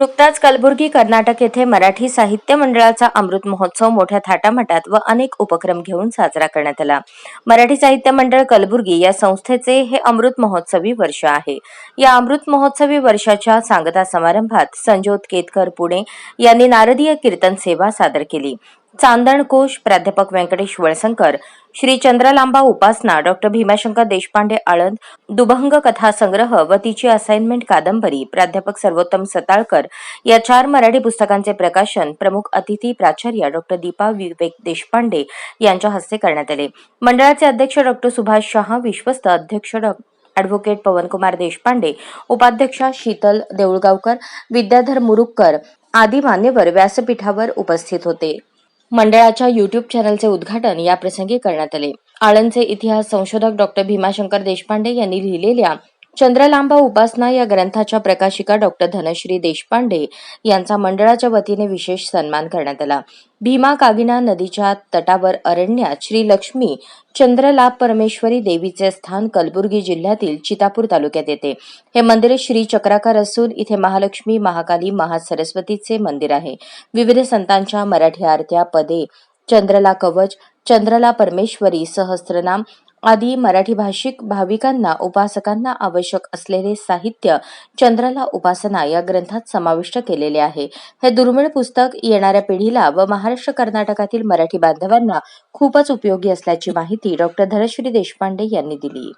नुकताच कलबुर्गी कर्नाटक येथे मराठी साहित्य मंडळाचा अमृत महोत्सव मोठ्या थाटामाटात व अनेक उपक्रम घेऊन साजरा करण्यात आला. मराठी साहित्य मंडळ कलबुर्गी या संस्थेचे हे अमृत महोत्सवी वर्ष आहे. या अमृत महोत्सवी वर्षाच्या सांगता समारंभात संजोत केतकर पुणे यांनी नारदीय कीर्तन सेवा सादर केली. चांदणकोश प्राध्यापक व्यंकटेश वळसंकर श्री चंद्रलांबा उपासना डॉक्टर भीमाशंकर देशपांडे आळंद दुभंग कथा संग्रह व तिची असाइनमेंट कादंबरी प्राध्यापक सर्वोत्तम सताळकर या चार मराठी पुस्तकांचे प्रकाशन प्रमुख अतिथी प्राचार्य डॉक्टर दीपा विवेक देशपांडे यांच्या हस्ते करण्यात आले. मंडळाचे अध्यक्ष डॉक्टर सुभाष शहा विश्वस्त अध्यक्ष डॉ. ॲडव्होकेट पवनकुमार देशपांडे उपाध्यक्षा शीतल देऊळगावकर विद्याधर मुरुक्कर आदी मान्यवर व्यासपीठावर उपस्थित होते. मंडळाच्या युट्यूब चॅनलचे उद्घाटन याप्रसंगी करण्यात आले. आळंदचे इतिहास संशोधक डॉक्टर भीमाशंकर देशपांडे यांनी लिहिलेल्या चंद्रलांबा उपासना या ग्रंथाच्या प्रकाशिका डॉक्टर धनश्री देशपांडे यांचा मंडळाच्या वतीने विशेष सन्मान करण्यात आला. भीमा कागिना नदीच्या तटावर अरण्यात श्री लक्ष्मी चंद्रलाभ परमेश्वरी देवीचे स्थान कलबुर्गी जिल्ह्यातील चितापूर तालुक्यात येते. हे मंदिर श्री चक्राकार असून इथे महालक्ष्मी महाकाली महासरस्वतीचे मंदिर आहे. विविध संतांच्या मराठी आरत्या पदे चंद्रला कवच चंद्रला परमेश्वरी सहस्त्रनाम आदी मराठी भाषिक भाविकांना उपासकांना आवश्यक असलेले साहित्य चंद्राला उपासना या ग्रंथात समाविष्ट केलेले आहे. हे दुर्मिळ पुस्तक येणाऱ्या पिढीला व महाराष्ट्र कर्नाटकातील मराठी बांधवांना खूपच उपयोगी असल्याची माहिती डॉक्टर धनश्री देशपांडे यांनी दिली.